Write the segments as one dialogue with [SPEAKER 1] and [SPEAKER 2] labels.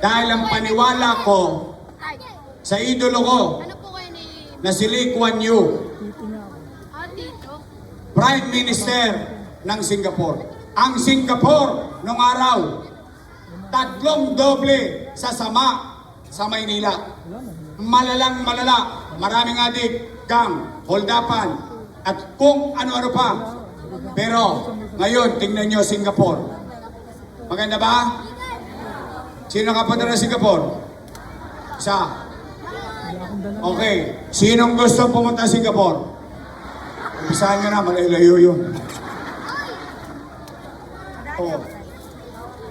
[SPEAKER 1] Dahil ang paniwala ko sa idolo ko
[SPEAKER 2] Ano
[SPEAKER 1] na si Lee Kuan Yew? Prime Minister ng Singapore. Ang Singapore nung araw, tatlong doble sa sama sa Maynila. Malalang malala, maraming adik, gang, holdapan, at kung ano-ano pa. Pero ngayon, tingnan nyo Singapore. Maganda ba? Sino nakapunta ng Singapore? Isa. Okay. Sinong gusto pumunta sa Singapore? Umpisahan nyo na, malayo yun. Oh.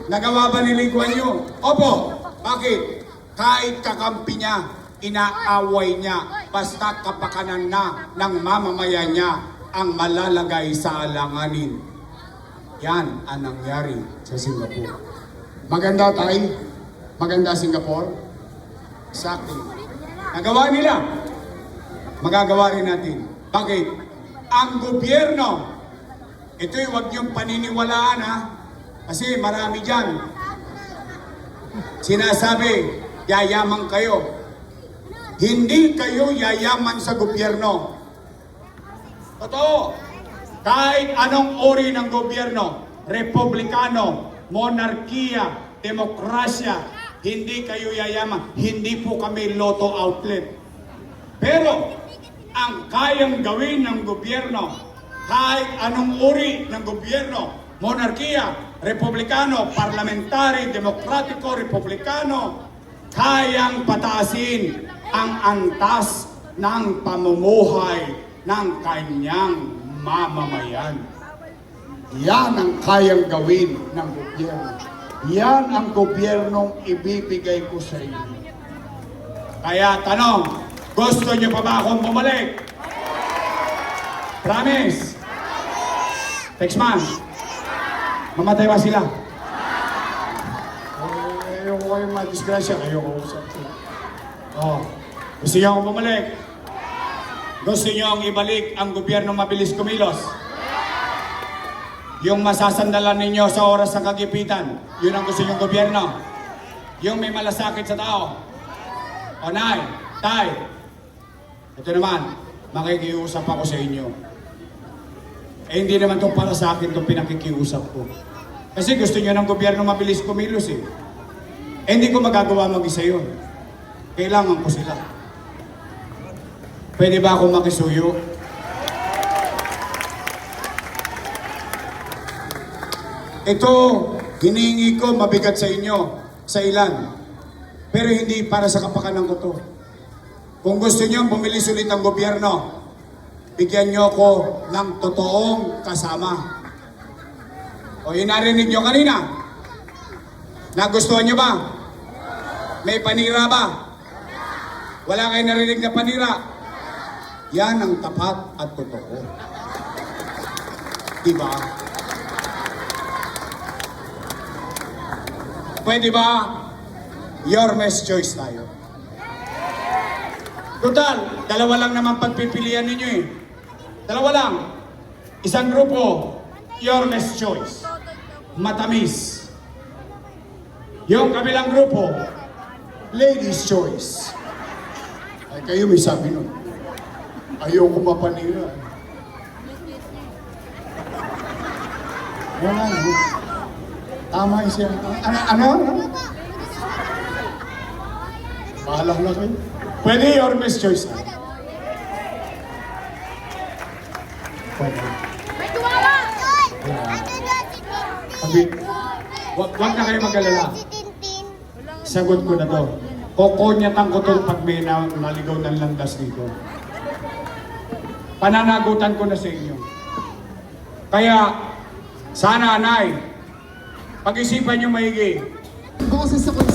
[SPEAKER 1] Nagawa ba ni Lee? Opo. Bakit? Kahit kakampi niya, inaaway niya, basta kapakanan na ng mamamayan niya ang malalagay sa alanganin. Yan ang nangyari sa Singapore. Maganda tayo. Maganda Singapore. Exactly. Nagawa nila. Magagawa rin natin. Bakit? Ang gobyerno, ito'y huwag niyong paniniwalaan ha. Kasi marami dyan. Sinasabi, yayaman kayo. Hindi kayo yayaman sa gobyerno. Totoo. Kahit anong uri ng gobyerno, republikano, monarkiya, demokrasya, hindi kayo yayaman. Hindi po kami loto outlet. Pero, ang kayang gawin ng gobyerno, kahit anong uri ng gobyerno, monarkiya, republikano, parlamentary, demokratiko, republikano, kayang pataasin ang antas ng pamumuhay ng kanyang mamamayan. Yan ang kayang gawin ng gobyerno. Yan ang gobyernong ibibigay ko sa inyo. Kaya tanong, gusto niyo pa ba akong bumalik? Promise? Month? Mamatay ba sila? Eh, ayoko kayong madisgrasya. Ayoko usap ko. Oh, gusto niyo akong bumalik? Gusto niyo ang ibalik ang gobyerno mabilis kumilos? Yung masasandalan ninyo sa oras ng kagipitan, yun ang gusto niyong gobyerno. Yung may malasakit sa tao. O nay, tay, ito naman, makikiusap ako sa inyo. Eh hindi naman itong para sa akin itong pinakikiusap ko. Kasi gusto niyo ng gobyerno mabilis kumilos eh. Eh hindi ko magagawa mag-isa yun. Kailangan ko sila. Pwede ba akong makisuyo? Ito, hinihingi ko mabigat sa inyo, sa ilan. Pero hindi para sa kapakanan ko to. Kung gusto niyo bumilis ulit ang gobyerno, bigyan niyo ako ng totoong kasama. O yun narinig niyo kanina. Nagustuhan niyo ba? May panira ba? Wala kayo narinig na panira? Yan ang tapat at totoo. Diba? Pwede ba? Your best choice tayo. Total, dalawa lang naman pagpipilian ninyo eh. Dalawa lang. Isang grupo, your best choice. Matamis. Yung kabilang grupo, ladies choice. Ay kayo may sabi nun. Ayoko mapanira. Wala no? Tama yung siya. Ano? Ano? ano? Bahala na kayo. Pwede your choice. ha? Pwede. Sabi, wag, wag na kayo mag-alala. Sagot ko na to. Kokonyatan ko to pag may na, naligaw ng landas dito. Pananagutan ko na sa inyo. Kaya, sana, Anay, pag-isipan nyo maigi.
[SPEAKER 3] Boses konseho,